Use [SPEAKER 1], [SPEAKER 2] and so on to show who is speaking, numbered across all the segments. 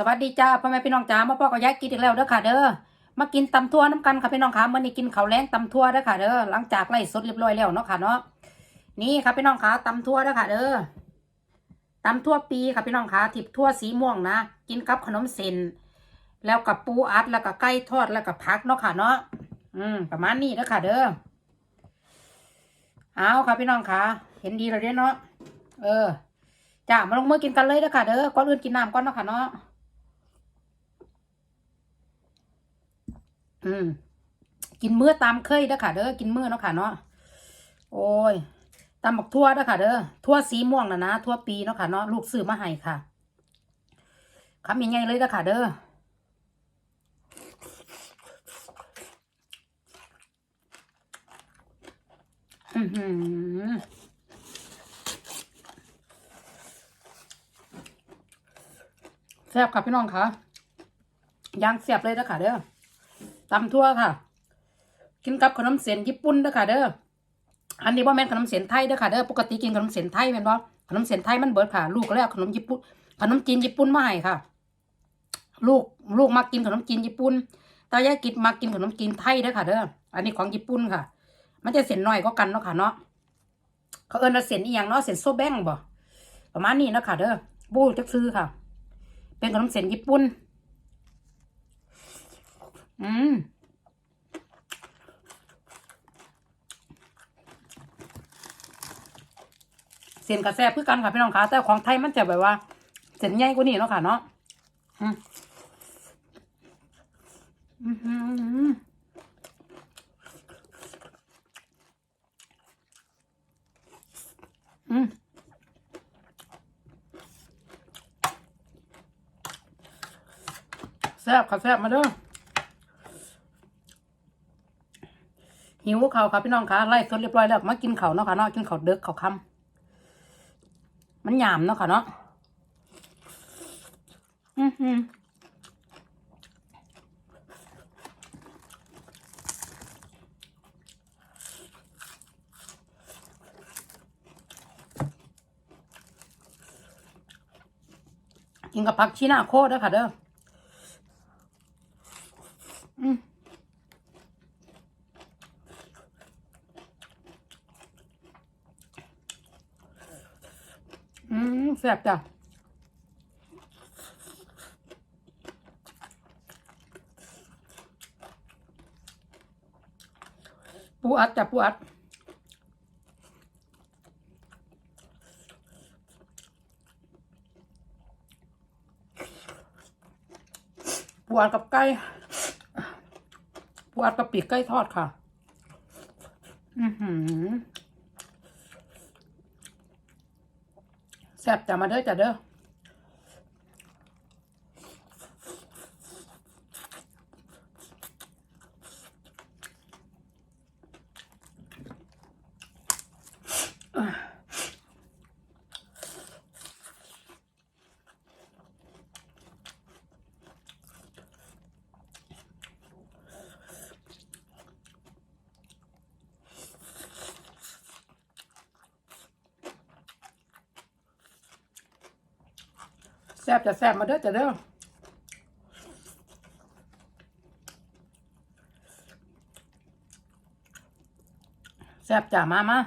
[SPEAKER 1] สวัสดีจ้าพ่อแม่พี่น้องจ้ามาพ่อกับยายกินอีกแล้วเด้อค่ะเด้อมากินตำทั่วน้ำกันค่ะพี่น้องค่ะมื่อนี้กินข้าวแรงตำทั่วเด้อค่ะเด้อหลังจากไล่สดเรียบร้อยแล้วเนาะค่ะเนาะนี่ค่ะพี่น้องค่ะตำทั่วเด้อค่ะเด้อตำทั่วปีค่ะพี่น้องค่ะทิบทั่วสีม่วงนะกินกับขนมเส้นแล้วกับปูอัดแล้วก็ไก่ทอดแล้วก็ผักเนาะค่ะเนาะอืมประมาณนี้เด้อค่ะ เด้อเอาค่ะพี่น้องค่ะเห็นดีแล้วเด้อเนาะเออจ้ามาลงมือกินกันเลยเด้อค่ะเด้อก่อนอื่นกินน้ำก่อนเนาะค่ะเนาะ อืม กินมื้อตามเคยเด้อค่ะ เด้อกินมื้อเนาะค่ะเนาะโอ้ยตำบักทั่วเด้อค่ะ เด้อทั่วสีม่วงนะนะทั่วปีเนาะค่ะเนาะลูกซื้อมาให้ค่ะคำยังไงเลยเด้อค่ะ เด้ออือหือแซ่บค่ะพี่น้องค่ะย่างแซ่บเลยเด้อค่ะเด้อ ตำทั่วค่ะ กินกับขนมเส้นญี่ปุ่นเด้อค่ะ เด้ออันนี้ว่าแม่นขนมเส้นไทยเด้อค่ะเด้อปกติกินขนมเส้นไทยแม่นบ่ขนมเส้นไทยมันเบิดค่ะ ลูกก็เลยเอาขนมญี่ปุ่นขนมจีนญี่ปุ่นมาให้ค่ะ ลูกลูกมากินขนมจีนญี่ปุ่นตายายกินมากินขนมจีนไทยเด้อค่ะ เด้ออันนี้ของญี่ปุ่นค่ะ มันจะเส้นน้อยก็กันเนาะค่ะเนาะเขาเอิ้นว่าเส้นอีหยังเนาะเส้นโซแบงบ่ประมาณนี้เนาะค่ะ เด้อบูจักซื้อค่ะ เป็นขนมเส้นญี่ปุ่น อืมเส้นกระแซบคือกันค่ะพี่น้องคะแต่ของไทยมันจะแบบว่า เส้นใหญ่กว่านี้เนาะค่ะเนาะอืมอื้อหืออืมแซ่บค่ะแซ่บมาเด้อ หิวเขาวค่ะพี่น้องคะไล่สดเรียบร้อยแล้วมากินเขาเนาะค่ะเนาะกินเขาเด็กเขาคำมันหยามเนาะค่ะเนาะอือหือกินกับผักชีหน้าโคตรเด้อค่ะเด้ออืม อืมแซ่บจ้ะปูอัดจ้ะปูอัดปูอัดกับไก่ปูอัดกับปีกไก่ทอดค่ะ อือหือ แซ่บจ้ะมาเด้อจ้ะเด้อ ซ่บจะแซ่บมาเด้อจะเด้อแซ่บจ้ะมามา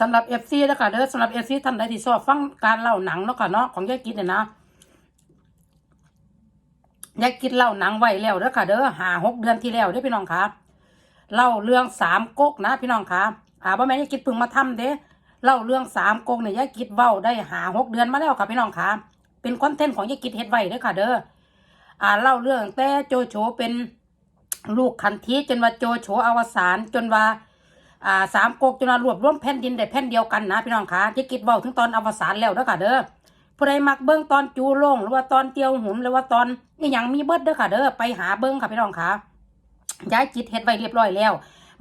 [SPEAKER 1] สำหรับเอฟซีนะคะเด้อสำหรับเอฟซีท่านใดที่ชอบฟังการเล่าหนังเนาะค่ะเนาะของยายกินเนี่ยนะ ยายกินเล่าหนังไว้แล้วเด้อค่ะ เด้อหาหกเดือนที่แล้วเด้อพี่น้องค่ะเล่าเรื่องสามก๊กนะพี่น้องค่ะอ่าบ่แม่ยายกิดเพิ่งมาทำเด้เล่าเรื่องสามก๊กเนี่ยยายกิดเว้าได้หาหกเดือนมาแล้วค่ะพี่น้องค่ะเป็นคอนเทนต์ของยายกิดเฮ็ดไว้เด้อค่ะ เด้ออ่าเล่าเรื่องแต่โจโฉเป็นลูกขันทีจนว่าโจโฉอวสานจนว่าอ่าสามก๊กจนว่ารวบรวมแผ่นดินได้แผ่นเดียวกันนะพี่น้องค่ะยายกิดเว้าถึงตอนอวสานแล้วเด้อค่ะเด้อ ผู้ใดมักเบิ้งตอนจูโล่งหรือว่าตอนเตียวหุ่มหรือว่าตอนนี่ยังมีเบิดเด้อค่ะเด้อไปหาเบิ้งค่ะพี่น้องค่ะย้ายจิตเฮ็ดไว้เรียบร้อยแล้ว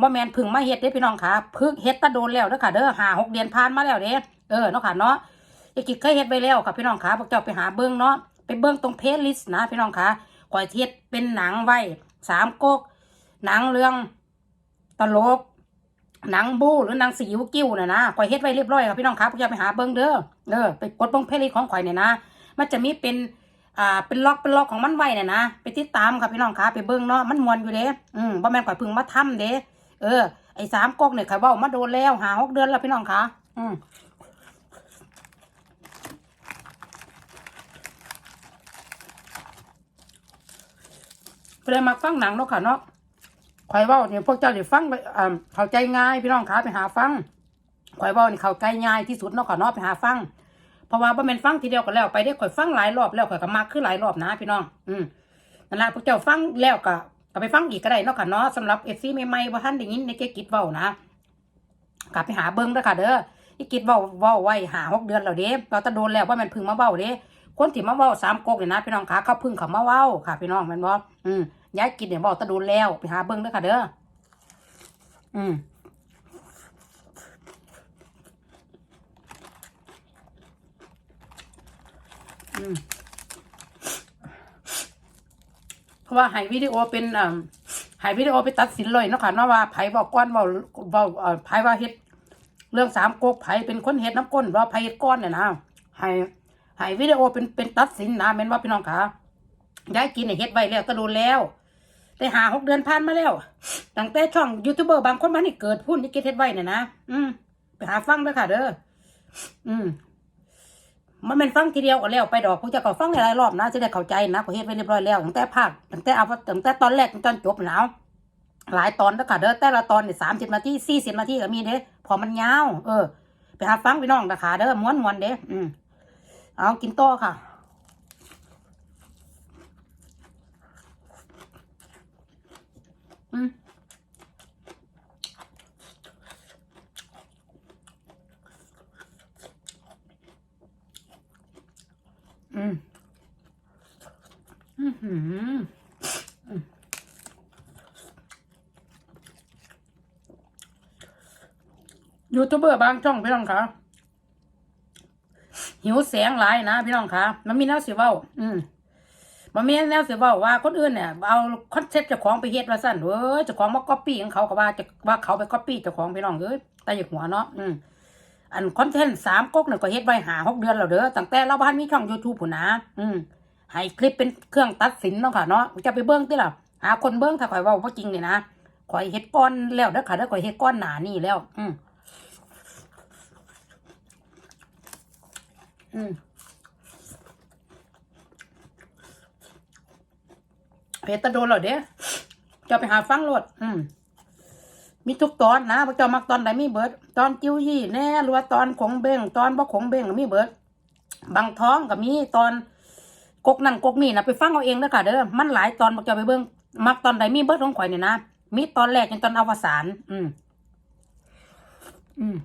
[SPEAKER 1] บ่แมนพึ่งมาเฮ็ดเด้อพี่น้องค่ะพึ่งเฮ็ดตะโดนแล้วเด้อค่ะเด้อหาหกเดือนผ่านมาแล้วเด้เออเนาะค่ะเนาะไอ้กิจเคยเฮ็ดไว้แล้วค่ะพี่น้องค่ะพวกเจ้าไปหาเบิ้งเนาะไปเบิ้งตรงเพลย์ลิสต์นะพี่น้องคะก่อยเทียดเป็นหนังไว้สามก๊กหนังเรื่องตลก หนังบูหรือหนังสีอิวกิ้วน่ะนะข่อยเฮ็ดไว้เรียบร้อยครับพี่น้องครับอย่าไปหาเบิ่งเด้อเด้อไปกดเบิ่งเพลย์ของข่อยเนี่ยนะ มันจะมีเป็นอ่าเป็นล็อกเป็นล็อกของมันไว้เนี่ยนะไปติดตามครับพี่น้องครับไปเบิ่งเนาะมันมวนอยู่เด้อืมบ่แม่นข่อยพิ่งมาทำเด้เออไอ้สามก๊กเนี่ยข่อยเว้ามาโดนแล้วหาหกเดือนแล้วพี่น้องคะอืมไปเลยมาฟังหนังเนาะค่ะเนาะ ข่อยเว้าเนี่ยพวกเจ้าได้ฟังไปอ่าเข้าใจง่ายพี่น้องคะไปหาฟังข่อยเว้านี่เข้าใจง่ายที่สุดเนาะค่ะเนาะไปหาฟังเพราะว่าบ่แม่นฟังทีเดียวก็แล้วไปได้ข่อยฟังหลายรอบแล้วข่อยก็มักคือหลายรอบนะพี่น้อง อืมนั่นละพวกเจ้าฟังแล้วก็ก็ไปฟังอีกก็ได้เนาะค่ะเนาะสำหรับ FC ใหม่ๆบ่ทันได้ยินในเกกิดเว้านะกลับไปหาเบิ่งเด้อค่ะเด้ออีกิดเว้าเว้าไว้หาหกเดือนแล้วเด้เราตะโดนแล้วว่ามันพึ่งมาเว้าเด้คนที่มาเว้าสามก๊กเนี่ยนะพี่น้องคะเขาพึ่งเขามาเว้าค่ะ พี่น้องม่นบ่อืม ยายกิดเนี่ยเว้าตะโดนแล้วไปหาเบิ่งเด้อค่ะเด้ออืมเพราะว่าให้วิดีโอเป็นอ่าให้วิดีโอไปตัดสินเลยเนาะค่ะเนาะว่าไผบอกก้อนเว่าเว่าเอ่อไผว่าเฮ็ดเรื่องสามก๊กไผเป็นคนเฮ็ดน้ำก้นว่าไผเฮ็ดก้อนเนี่ยนะห้ให้วิดีโอเป็นเป็นตัดสินนะแม่นว่าพี่น้องค่ะยายกินเนี่ยเฮ็ดไว้แล้วก็โดนแล้ว แต่หาหกเดือนผ่านมาแล้วตั้งแต่ช่องยูทูบเบอร์บางคนมานี่เกิดพุ่นนี่เกตเฮ็ดไว้เนี่ยนะอืมไปหาฟังด้อค่ะเด้ออืมมันเป็นฟังทีเดียวก็แล้วไปดอกผมจะก็ฟังหลายรอบนะจะได้เข้าใจนะผมเฮ็ดไว้เรียบร้อยแล้วตั้งแต่ภาคตั้งแต่เอาตั้งแต่ตอนแรกจนตอนจบหนาวหลายตอนแล้วค่ะเด้อแต่ละตอนเนี่ยสามสิบนาทีสี่สิบนาทีก็มีเด้พอมันยาว เออ ไปหาฟังพี่น้องนะคะเด้อม้วนม้วนๆเด้อืมเอากินโต้ค่ะ อืม อืมอืมยูทูบเบอร์บางช่องพี่น้องคะหิวแสงหลายนะพี่น้องคะมันมีแนวสิเว้า อืม มันมีแนวเสิเว้าว่าคนอื่นเนี่ยเอาคอนเซ็ปต์เจ้าของไปเฮ็ดว่าสั่นเว้ยเจ้าของมาก๊อปปี้ของเขาก็ว่าจะว่าเขาไปก๊อปปี้เจ้าของพี่น้องเอ้ยแต่อย่าหัวเนาะอืมอันคอนเทนต์สามก๊กเนี่ยก็เฮ็ดไว้หาหกเดือนแล้วเด้อตั้งแต่เราบ้านมีช่อง YouTube พุ่นะอืมให้คลิปเป็นเครื่องตัดสินเนาะค่ะเนาะจะไปเบิ่งติล่ะหาคนเบิ่งถ้าข่อยว้าบ่จริงเนี่ยนะข่อยเฮ็ดก้อนแล้วเด้อค่ะเด้อข่อยเฮ็ดก้อนหนานี่แล้ว อืมอืม เพจตะโดนแล้วเด้อจะไปหาฟังโหลด อืม มีทุกตอนนะพระเจ้ามักตอนไหนมีเบิร์ดตอนจิ้วยี่แน่หรือว่าตอนขงเบ้งตอนบ่ขงเบ้งก็มีเบิร์ดบางท้องก็มีตอนกกนั่นกกนี่นะไปฟังเอาเองเด้อค่ะเด้อมันหลายตอนพระเจ้าไปเบิ่งมักตอนใดมีเบิร์ดของข่อยเนี่ยนะมีตอนแรกจนตอนอวสานอืม อืม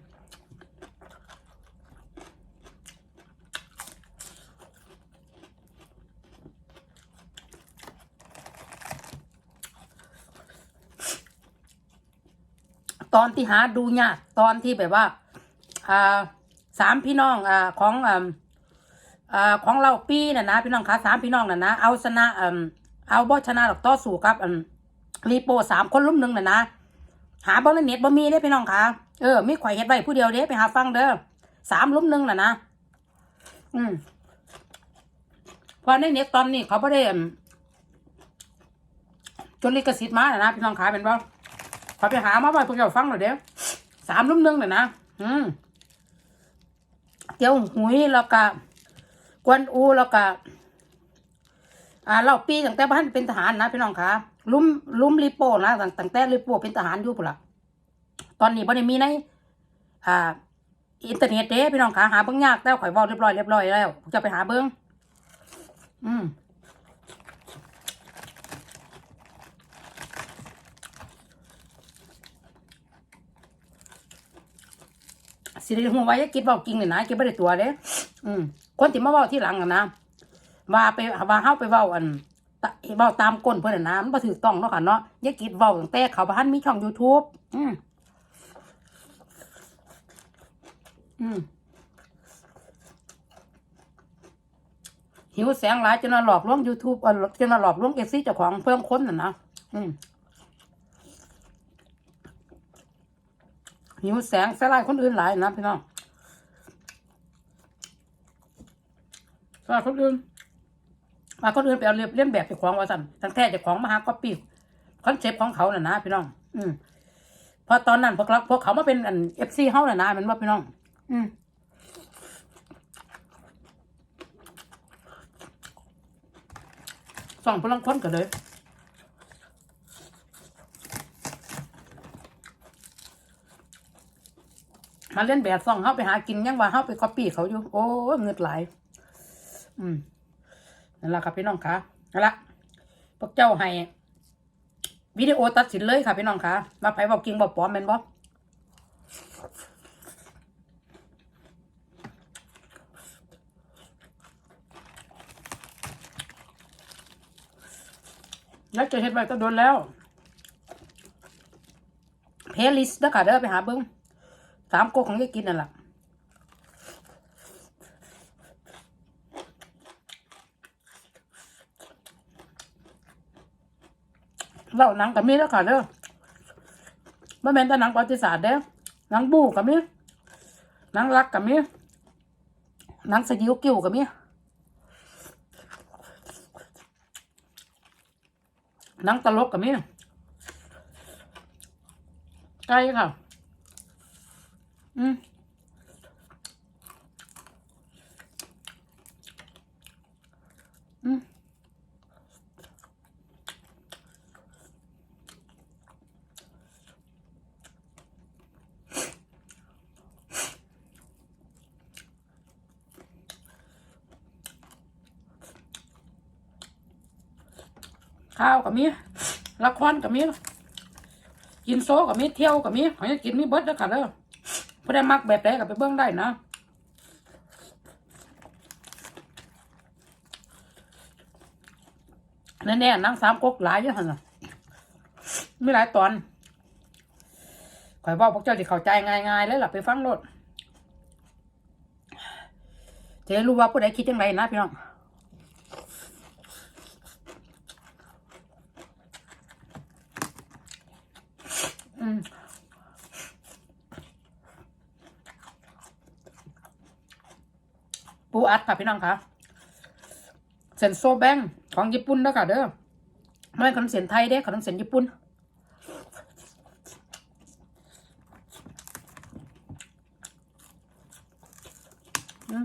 [SPEAKER 1] ตอนที่หาดูยากตอนที่แบบว่าอ่าสามพี่น้องอ่าของอ่าของเราปีน่ะนะ พี่น้องคะสามพี่น้องน่ะนะเอาชนะอ่าเอาบ่ชนะหรอกต่อสู้กับอ่ารีโปสามคนลุ่มหนึ่งน่ะนะหาบ่ในเน็ตบ่มีเด้พี่น้องคะเออมีข่อยเฮ็ดไว้ผู้เดียวเด้ไปหาฟังเด้อสามลุ่มหนึ่งน่ะนะอืมพอในเน็ตตอนนี้เขาบ่ได้อืมจนลิขสิทธิ์มาน่ะนะพี่น้องคะเป็นบ่ ขอไปหามาไว้พวกเจ้าฟังหน่อยเด้อสามลุ่มนึงน่ะนะอืมเจียวหุยแล้วก็กวนอูแล้วก็อ่าเราปีตั้งแต่บ้านเป็นทหารนะพี่น้องคะลุ่มลุ่มลิโป้นะตั้งตั้งแต่ลิโป้เป็นทหารอยู่ปุ่นละตอนนี้บ่ได้มีในอ่าอินเทอร์เน็ตเด้พี่น้องคะหาเบิ่งยากแต่ข่อยเว้าเรียบร้อยเรียบร้อยแล้วจะไปหาเบิ่งอืม สิได้หัวไว้อย่าคิดเว้าจริงนี่นะคิดบ่ได้ตัวเด้อืมคนที่มาเว้าที่หลังนะว่าไปว่าเฮาไปเว้าอันเว้าตามก้นเพิ่นน่ะนะมันบ่ถูกต้องเนาะค่ะเนาะย่าคิดเว้าตั้งแต่เขาบ่ทันมีช่อง YouTube อืมอืมหิวแสงหลายจนมาหลอกลวง YouTube จนมาหลอกลวงเอซี่เจ้าของเพิ่มคนน่ะนะอืม หิวแสงใส่ลายคนอื่นหลายนะพี่น้องใส่ลายคนอื่นมาคนอื่นไปเอาเรียบเลียนแบบจ้าของว่าสั่นทั้งแท้จ้าของมหาก๊อปปี้คอนเซปต์ของเขาน่ะนะพี่น้อง อืมเพอตอนนั้นพวกเราพวกเขามาเป็นอันเอฟซีเฮาน่ะนะมันว่าพี่น้อง อืมสองพลังคนกันเลยาเล่นแบบซ่องเขาไปหากินยังว่าเขาไปคอปปี้เขาอยู่ โอ้เงิดไหลอืมนั่นแหละครับพี่น้องคะนั่นละพวกเจ้าให้วิดีโอตัดสินเลยค่ะพี่น้องคะมาไปบอกกิงบอกปลอมแมนบอแล้วจะเห็นไปก็โดนแล้วเพลลิสต์นะคะเด้อไปหาเบิ้ง สามโกกของยายกินนั่นแหละเล่าหนังกับมีแล้วค่ะเด้อบ่แม่นแต่หนังประวัติศาสตร์เด้อหนังบู๊กับมีหนังรักกับมีหนังสยิวกิ้วกับมีหนังตลกกับมีไก่ค่ะ อืมอืมข้าวกับมีละครกับมีกินโซกับมีเที่ยวกับมีขอให้กินมีเบิดแล้วค่ะเด้อ พอได้มักแบบใดกับไปเบิ้งได้นะแน่ๆนั่งสามก๊กหลายเยอะหันน่ะมีหลายตอนข่อยบอกพวกเจ้าจะเข้าใจง่ายๆเลยล่ะไปฟังโลดจะได้รู้ว่าผู้ใดคิดยังไงนะพี่น้อง อืมปู อัดค่ะพี่น้องคะเซนโซแบงของญี่ปุ่นนะค่ะเด้อไม่ขนมเสียนไทยเด้อขนมเสียนญี่ปุ่นอืม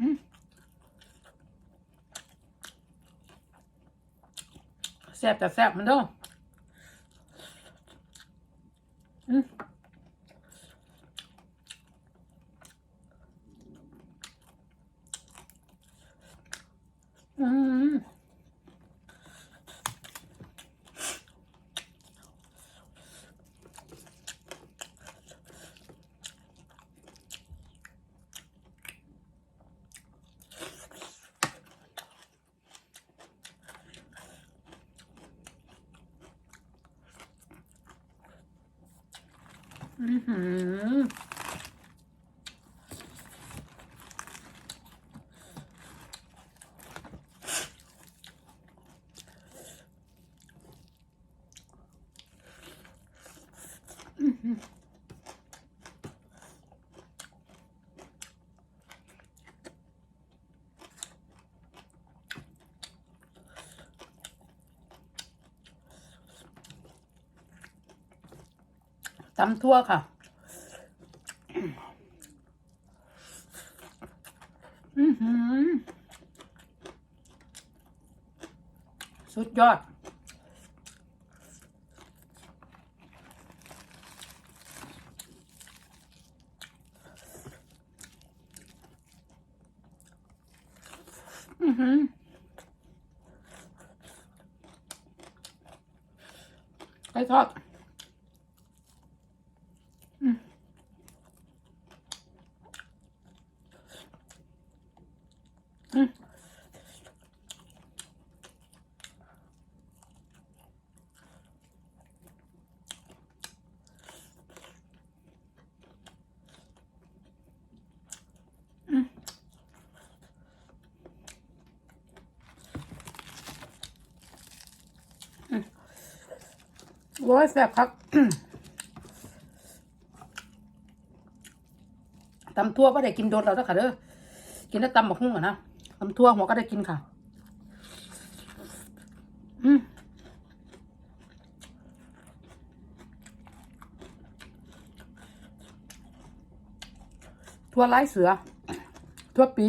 [SPEAKER 1] อืมแซ่บแต่แซ่บมันเด้อม อืม อือ ตำทั่วค่ะ อือหือ สุดยอด อือหือไก่ทอด อ้ยแซ่บครับตำทั่วก็ได้กินโดนเราแล้วค่ะเด้อ กินได้ตำบักหุ่งอะนะตำทั่วหัวก็ได้กินค่ะ อืมทั่วไร้เสือ ทั่วปี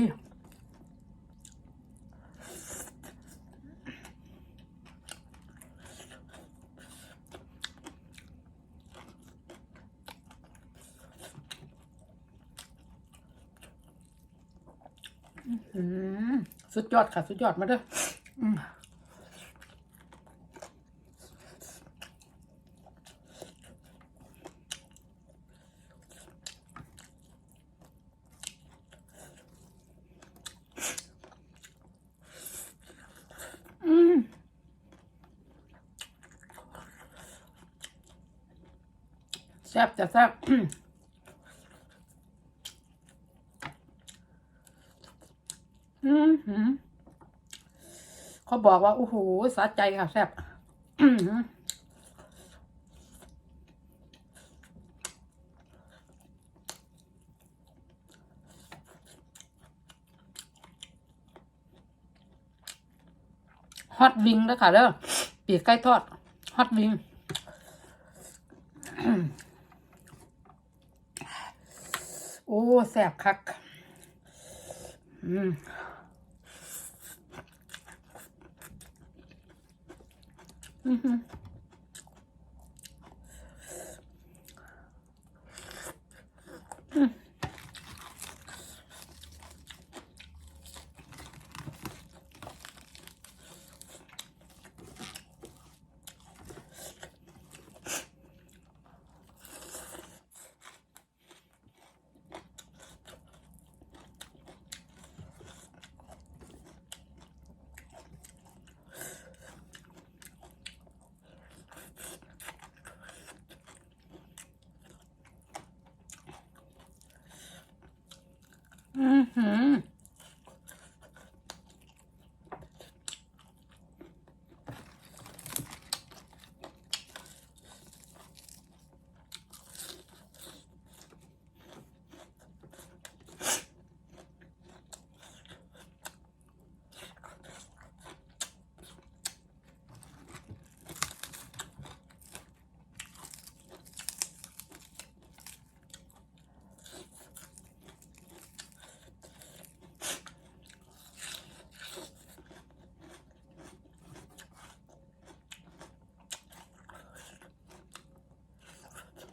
[SPEAKER 1] สุดยอดค่ะ สุดยอดมาเด้ออืมอืมแซ่บจะแซ่บ อืมหืมเขา บอกว่าโอ้โหสะใจค่ะแซ่บฮอตวิงแล้วค่ะเด้อปีกไก่ทอดฮอตวิงโอ้แซ่บคัก อืม อือหืออืมอือหือ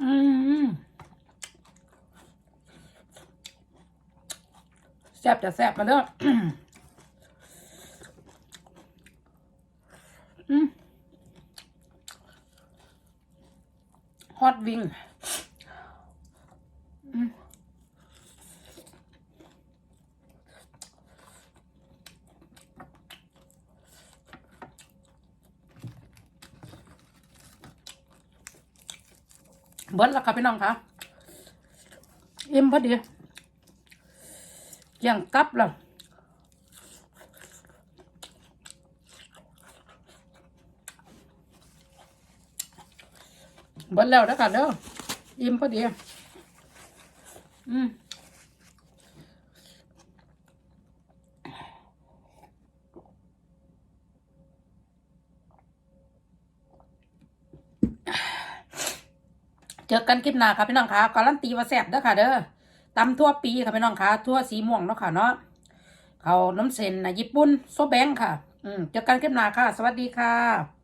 [SPEAKER 1] อืม แซ่บจะแซ่บมาเด้ออืมฮอตวิงเบิ้ลแล้วค่ะพี่น้องคะเอ็มพอดี ยังกลับแล้วบิ้ลแล้วนะคะเด้ออิ่มพอดี อืมเจอกันคลิปหน้าค่ะพี่น้องคะการันตีว่าแซ่บเด้อค่ะเด้อ ตำทั่วปีค่ะพี่น้องคะทั่วสีม่วงเนาะค่ะเนาะเขาน้ำเซนนะญี่ปุ่นโซแบงค่ะ อืมเจอกันคลิปหน้าค่ะ สวัสดีค่ะ